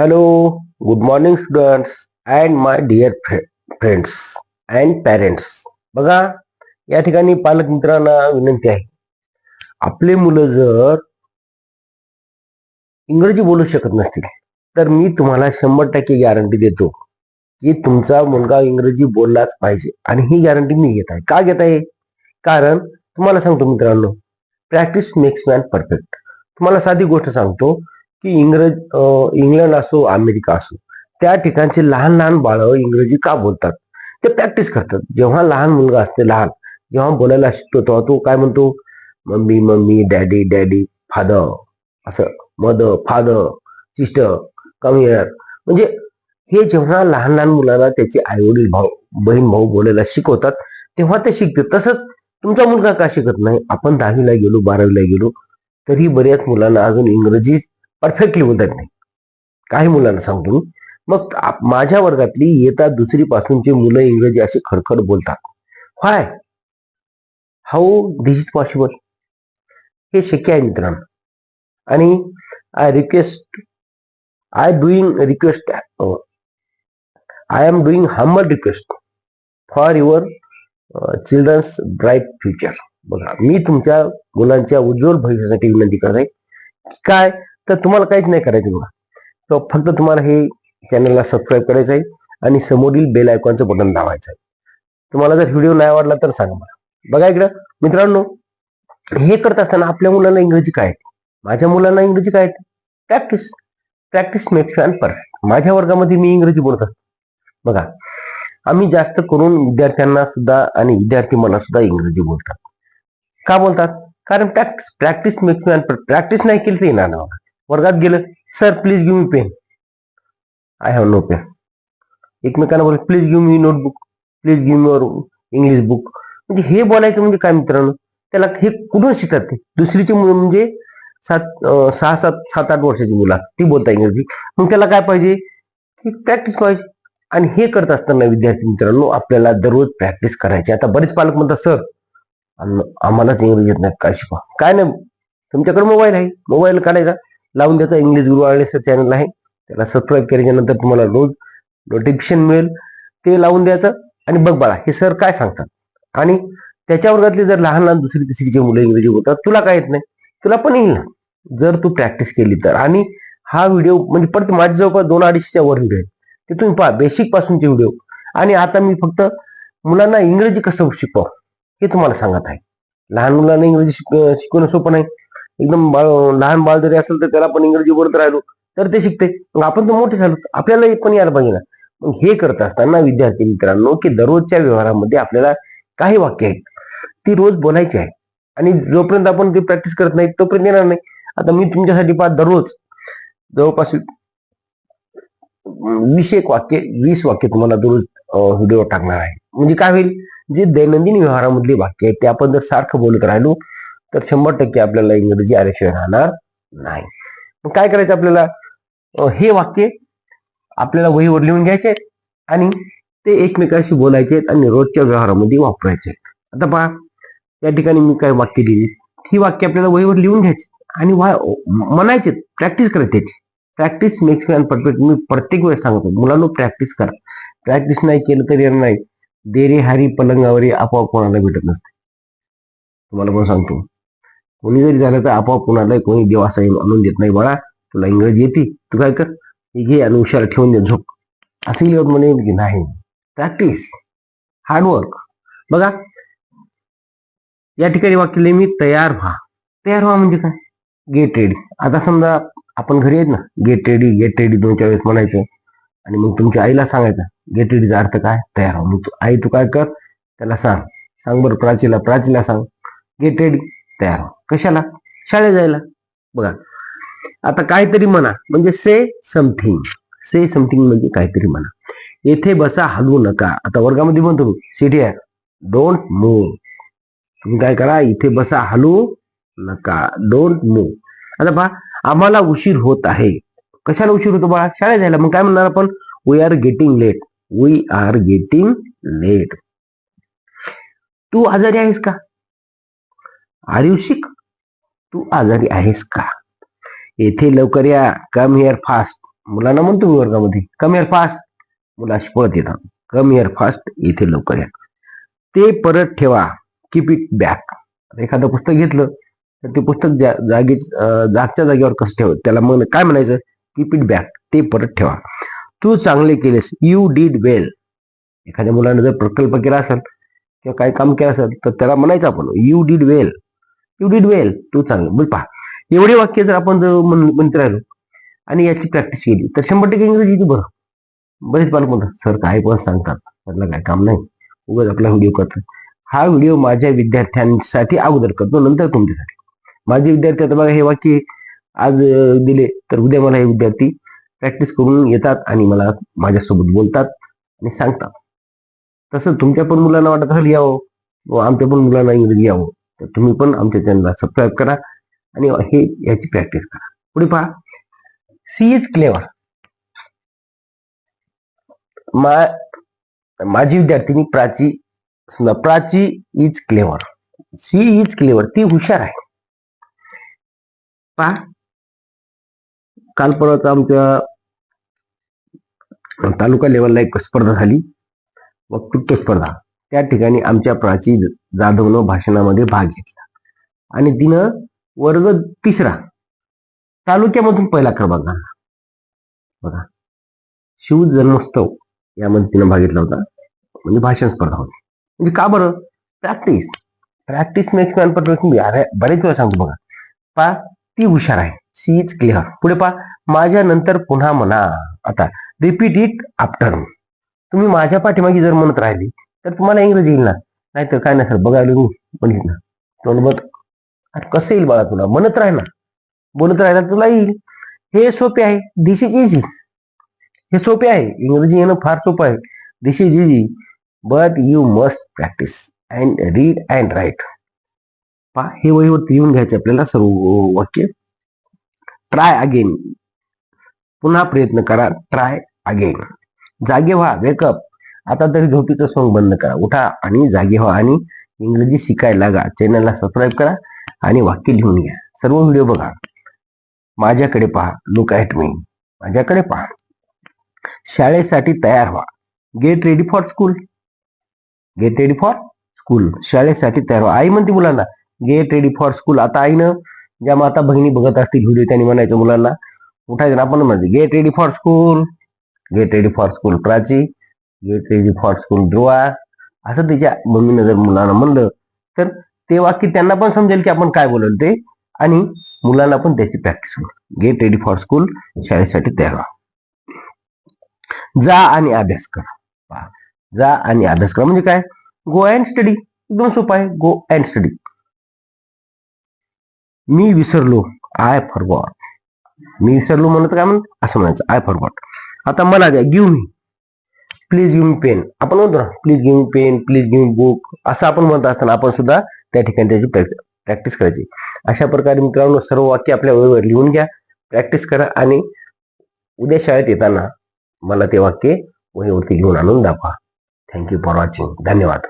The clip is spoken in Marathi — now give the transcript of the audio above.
Hello good morning students and my dear friends and parents बघा या ठिकाणी पालक मित्रांना विनंती आहे. आपले मुलं जर इंग्रजी बोलू शकत नसतील तर मी तुम्हाला शंभर टक्के गॅरंटी देतो की तुमचा मुलगा इंग्रजी बोललाच पाहिजे आणि ही गॅरंटी मी घेत आहे. का घेत आहे? कारण तुम्हाला सांगतो मित्रांनो प्रॅक्टिस मेक्स मॅन परफेक्ट तुम्हाला साधी गोष्ट सांगतो की इंग्रज इंग्लंड असो अमेरिका असो त्या ठिकाणचे लहान लहान बाळं इंग्रजी का बोलतात? ते प्रॅक्टिस करतात. जेव्हा लहान मुलगा असते लहान जेव्हा बोलायला शिकतो तेव्हा तो काय म्हणतो? Mummy mummy daddy daddy father असं. Mother father sister come here म्हणजे हे जेव्हा लहान लहान मुलांना त्याचे आईवडील भाऊ बहीण भाऊ बोलायला शिकवतात तेव्हा ते शिकते तसंच तुमचा मुलगा का शिकत नाही? आपण दहावीला गेलो बारावीला गेलो तरी बऱ्याच मुलांना अजून इंग्रजी परफेक्टली बोलता येत नाही काही मुलांना सांगतो मी. मग माझ्या वर्गातली येता दुसरी पासूनची मुलं इंग्रजी अशी खडखड बोलतात. Why how this is possible हे शक्य आहे मित्रांनो. आणि I request I doing request I am doing humble request for your childrens bright future बघा मी तुमच्या मुलांच्या उज्ज्वल भविष्यासाठी विनंती करत आहे काय तर तुम्हाला काहीच नाही करायचं बघा. तर फक्त तुम्हाला हे चॅनलला सबस्क्राईब करायचं आहे आणि समोरील बेल आयकॉनचं बटन दाबायचं आहे. तुम्हाला जर व्हिडिओ नाही आवडला तर सांगा मला. बघा इकडं मित्रांनो हे करत असताना आपल्या मुलांना इंग्रजी काय माझ्या मुलांना इंग्रजी काय practice practice makes man perfect माझ्या वर्गामध्ये मी इंग्रजी बोलत असतो. बघा आम्ही जास्त करून विद्यार्थ्यांना सुद्धा आणि विद्यार्थी मला सुद्धा इंग्रजी बोलतात. का बोलतात? कारण practice practice makes man practice नाही केली तर येणार ना वर्गात गेलं sir please give me pen I have no pen एकमेकांना बोल please give me notebook please give your English book म्हणजे हे बोलायचं म्हणजे काय मित्रांनो? त्याला हे कुठून शिकतात ते? दुसरीची मुलं म्हणजे सात सहा सात सात आठ वर्षाची मुलं ती बोलता इंग्रजी. मग त्याला काय पाहिजे? की प्रॅक्टिस पाहिजे. आणि हे करत असताना विद्यार्थी मित्रांनो आपल्याला दररोज प्रॅक्टिस करायची आता बरेच पालक म्हणतात सर आम्हालाच इंग्रजी येत नाही काय शिकवा. काय नाही. तुमच्याकडे मोबाईल आहे. मोबाईल काढायचा. लावून द्यायचा इंग्लिश गुरु आळेसर चॅनल आहे त्याला सबस्क्राईब केल्याच्यानंतर तुम्हाला रोज नोटिफिकेशन मिळेल. ते लावून द्यायचं आणि बघ बाळा हे सर काय सांगतात? आणि त्याच्या वर्गातले जर लहान लहान दुसरी तिसरीचे मुलं इंग्रजी बोलतात तुला काय येत नाही? तुला पण येईल ना. जर तू प्रॅक्टिस केली तर. आणि हा व्हिडिओ म्हणजे परत माझ्या जवळपास दोन अडीचशेच्या वर व्हिडिओ आहे ते तुम्ही पहा बेसिक पासूनचे व्हिडिओ आणि आता मी फक्त मुलांना इंग्रजी कसं शिकवा हे तुम्हाला सांगत आहे. लहान मुलांना इंग्रजी शिक शिकवणं सोपं नाही. एकदम बाळ लहान बाळ जरी असेल तर त्याला पण इंग्रजी बोलत राहिलो तर ते शिकते. मग आपण तर मोठे झालो आपल्याला पण यायला पाहिजे ना. मग हे करत असताना विद्यार्थी मित्रांनो की दररोजच्या व्यवहारामध्ये आपल्याला काही वाक्य आहेत ती रोज बोलायची आहे आणि जोपर्यंत आपण ती प्रॅक्टिस करत नाही तोपर्यंत येणार नाही. आता मी तुमच्यासाठी पाच दररोज जवळपास वीस एक वाक्य वीस वाक्य तुम्हाला दररोज व्हिडिओ टाकणार आहे. म्हणजे काय होईल? जे दैनंदिन व्यवहारामधली वाक्य आहेत ते आपण जर सारखं बोलत राहिलो तर शंभर टक्के आपल्याला इंग्रजी आरक्षण राहणार नाही. मग काय करायचं आपल्याला? हे वाक्य आपल्याला वहीवर लिहून घ्यायचे आणि ते एकमेकांशी बोलायचे आणि रोजच्या व्यवहारामध्ये वापरायचे. आता पहा या ठिकाणी मी काय वाक्य लिहिली? ही वाक्य आपल्याला वहीवर लिहून घ्यायची आणि वा म्हणायचे प्रॅक्टिस करत त्याची. प्रॅक्टिस मेक्स मॅन परफेक्ट मी प्रत्येक वेळेस सांगतो मुलांना प्रॅक्टिस करा. प्रॅक्टिस नाही केलं तरी नाही. देरे हारी पलंगावरी आपोआप कोणाला भेटत नसते. तुम्हाला पण सांगतो. कोणी जरी झालं तर आपोआप कोणाला कोणी देव असा आणून देत नाही. बाळा तुला इंग्रजी येते? तू काय कर? घे आणि हुशार ठेवून दे झोप. असं लिहत म्हणे की नाही प्रॅक्टिस हार्डवर्क बघा या ठिकाणी वाक्य लिहिले मी तयार व्हा. तयार व्हा म्हणजे काय? गेट रेडी आता समजा आपण घरी आहेत ना गेट रेडी गेट रेडी दोन चार वेळेस म्हणायचं. आणि मग तुमच्या आईला सांगायचं गेट रेडीचा अर्थ काय? तयार व्हा. मग तू आई तू काय कर? त्याला सांग. सांग बरं प्राचीला प्राचीला सांग. गेट रेडी तयार व्हा. कशाला? शाळेत जायला. बघा. आता काहीतरी म्हणा. म्हणजे से समथिंग से समथिंग म्हणजे काहीतरी म्हणा. येथे बसा हलवू नका. आता वर्गामध्ये म्हणतो सिटी आहे डोंट मूव तुम्ही काय करा इथे बसा हलवू नका. डोंट मूव आता पहा आम्हाला उशीर होत आहे. कशाला उशीर होतो बाळा? शाळेत जायला. मग काय म्हणणार आपण? We are getting late we are getting late तू आजारी आहेस का? आर यू सिक तू आजारी आहेस का? येथे लवकर या. कम हिअर फास्ट मुलांना म्हणतो मी वर्गामध्ये. कम इयर फास्ट मुलाशी पळत येतात. कम इयर फास्ट येथे लवकर या. ते परत ठेवा. कीप इट बॅक एखादं पुस्तक घेतलं तर ते पुस्तक जा जागी जागच्या जागेवर कसं ठेव त्याला मग काय म्हणायचं? कीप इट बॅक ते परत ठेवा. तू चांगले केलेस. यू डीड वेल एखाद्या मुलानं जर प्रकल्प केला असेल किंवा काही काम केलं असेल तर त्याला म्हणायचं आपण you did well you did well तू चांगलं. बोल पहा. एवढे वाक्य जर आपण जर म्हणत राहिलो आणि याची प्रॅक्टिस केली तर शंभर टक्के इंग्रजी येते बरं? बरेच पालक म्हणतात सर काय पण सांगतात. त्यातलं काय काम नाही. उगाच आपला व्हिडिओ करतो हा व्हिडिओ माझ्या विद्यार्थ्यांसाठी अगोदर करतो नंतर तुमच्यासाठी. माझे विद्यार्थी आता बघा हे वाक्य आज दिले तर उद्या मला हे विद्यार्थी प्रॅक्टिस करून येतात आणि मला माझ्यासोबत बोलतात आणि सांगतात. तसं तुमच्या पण मुलांना वाटत असेल यावं. व आमच्या पण मुलांना इंग्रजी यावं. तर तुम्ही पण आमच्या चॅनलला सबस्क्राईब करा आणि हे याची प्रॅक्टिस करा. पुढे पहा. सी इज क्लेवर मा माझी विद्यार्थिनी प्राची समजा Prachi is clever she is clever ती हुशार आहे. पहा. काल परत आमच्या तालुका लेवलला एक स्पर्धा झाली. वक्तृत्व स्पर्धा. त्या ठिकाणी आमच्या प्राची जाधवनं भाषणामध्ये भाग घेतला. आणि तिनं वर्ग तिसरा तालुक्यामधून पहिला क्रमांक आणला. बघा. शिव जन्मोत्सव यामध्ये तिनं भाग घेतला होता. म्हणजे भाषण स्पर्धा होती. म्हणजे का बरं? Practice practice makes man perfect अरे बरेच वेळा सांगतो बघा. पा ती हुशार आहे. सी इज क्लिअर पुढे पा माझ्या नंतर पुन्हा म्हणा. आता रिपीट इट आफ्टर तुम्ही माझ्या पाठीमागे जर म्हणत राहिली तर तुम्हाला इंग्रजी येईल ना? नाहीतर काय नाही सर बघायला मी म्हणलीत ना. तोंड बघ कसं येईल बाळा तुला? म्हणत राह ना. बोलत राहिला तुला येईल. हे सोपे आहे. दिस इज इझी हे सोपे आहे. इंग्रजी येणं फार सोपं आहे. This is easy but you must practice and read and write पा हे वहीवरती येऊन घ्यायचे आपल्याला सर्व वाक्य. ट्राय अगेन पुन्हा प्रयत्न करा. ट्राय अगेन जागे व्हा. वेकअप आता तरी झोपीचं सॉंग बंद करा. उठा आणि जागे व्हा आणि इंग्रजी शिकायला लागा. चॅनलला सबस्क्राईब करा आणि वाक्य लिहून घ्या. सर्व व्हिडिओ बघा. माझ्याकडे पहा. लुक ॲट मी माझ्याकडे पहा. शाळेसाठी तयार व्हा. Get ready for school get ready for school शाळेसाठी तयार व्हा. आई म्हणते मुलांना गेट रेडी फॉर स्कूल आता आईनं ज्या माता भगिनी बघत असतील व्हिडिओ त्यांनी म्हणायचं मुलांना उठायचं आणि आपण म्हणजे get ready for school get ready for school Prachi get ready for school Dhruva असं तिच्या मम्मीनं जर मुलांना म्हणलं तर ते वाक्य त्यांना पण समजेल की आपण काय बोलल ते. आणि मुलांना पण त्याची प्रॅक्टिस होईल. गेट रेडी फॉर स्कूल शाळेसाठी तयार व्हा. जा आणि अभ्यास करा. पहा. जा आणि अभ्यास करा. म्हणजे काय? गो अँड स्टडी एकदम सोपं आहे. गो अँड स्टडी मी विसरलो. आय फॉरगॉट मी विसरलो म्हणत काय म्हणत असं म्हणायचं. आय फॉरगॉट आता मला द्या. Give me please give me pen आपण म्हणतो ना please give me pen please give me book असं आपण म्हणत असताना आपण सुद्धा त्या ठिकाणी त्याची प्रॅक्टिस करायची. अशा प्रकारे मित्रांनो सर्व वाक्य आपल्या वेळेवर लिहून घ्या प्रॅक्टिस करा आणि उद्या शाळेत येताना मला ते वाक्य वहीवरती लिहून आणून दाखवा. थँक्यू फॉर वॉचिंग धन्यवाद.